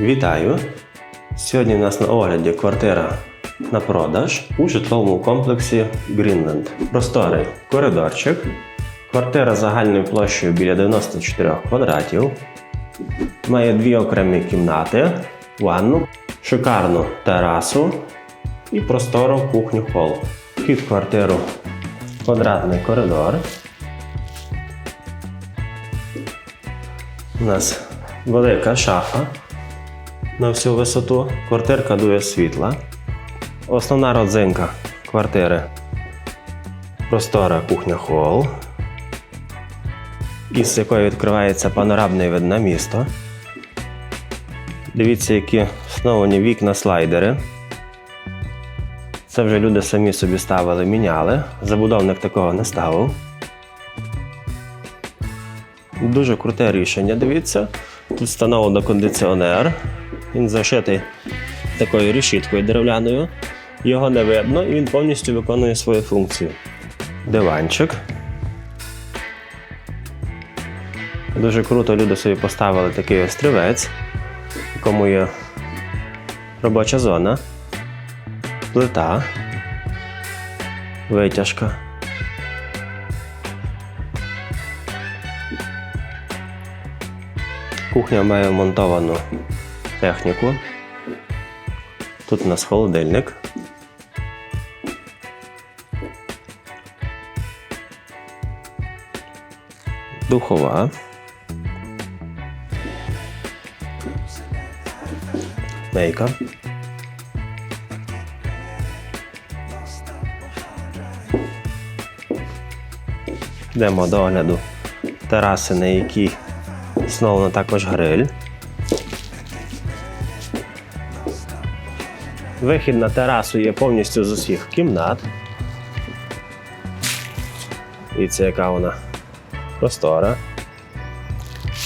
Вітаю! Сьогодні у нас на огляді квартира на продаж у житловому комплексі Greenland. Просторий коридорчик. Квартира загальною площею біля 94 квадратів. Має дві окремі кімнати, ванну, шикарну терасу і простору кухню хол. Вхід в квартиру квадратний коридор. У нас велика шафа на всю висоту. Квартирка дує світла. Основна родзинка квартири простора кухня хол, із якої відкривається панорамний вид на місто. Дивіться, які встановлені вікна слайдери. Це вже люди самі собі ставили, міняли. Забудовник такого не ставив. Дуже круте рішення, дивіться. Тут встановлено кондиціонер. Він зашитий такою решіткою дерев'яною. Його не видно і він повністю виконує свою функцію. Диванчик. Дуже круто люди собі поставили такий острівець, якому є робоча зона, плита, витяжка. Кухня має вмонтовану техніку. Тут у нас холодильник. Духова. Мейка. Йдемо до огляду тераси, на якій встановлено також гриль. Вихід на терасу є повністю з усіх кімнат. Дивіться, яка вона простора.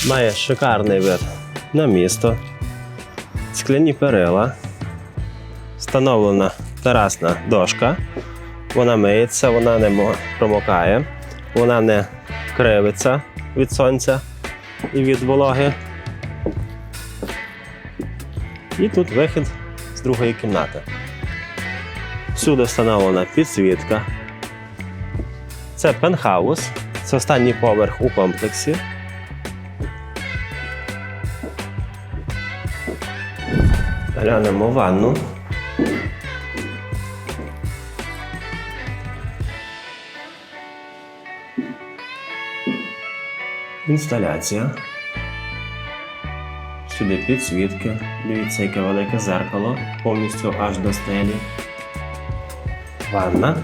Має шикарний вид на місто, скляні перила, встановлена терасна дошка. Вона миється, вона не промокає, вона не кривиться від сонця і від вологи. І тут вихід другої кімнати. Всюди встановлена підсвітка. Це пентхаус, це останній поверх у комплексі. Глянемо ванну. Інсталяція. Сюди підсвітки. Дивіться, яке велике зеркало, повністю аж до стелі. Ванна.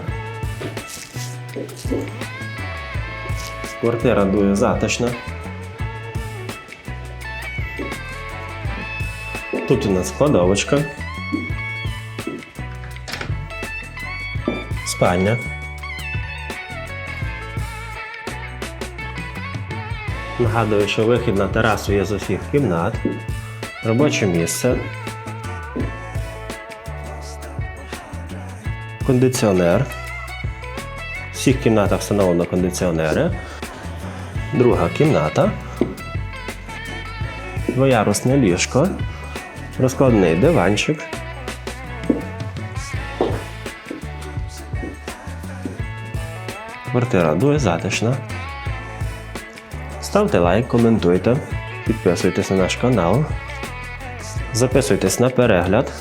Квартира дуже затишна. Тут у нас кладовочка. Спальня. Нагадую, що вихід на терасу є з усіх кімнат. Робоче місце. Кондиціонер. В всіх кімнатах встановлено кондиціонери. Друга кімната. Двоярусне ліжко. Розкладний диванчик. Квартира дуже затишна. Ставте лайк, коментуйте, підписуйтесь на наш канал, записуйтесь на перегляд.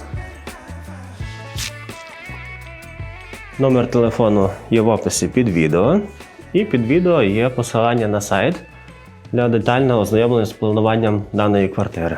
Номер телефону є в описі під відео. І під відео є посилання на сайт для детального ознайомлення з плануванням даної квартири.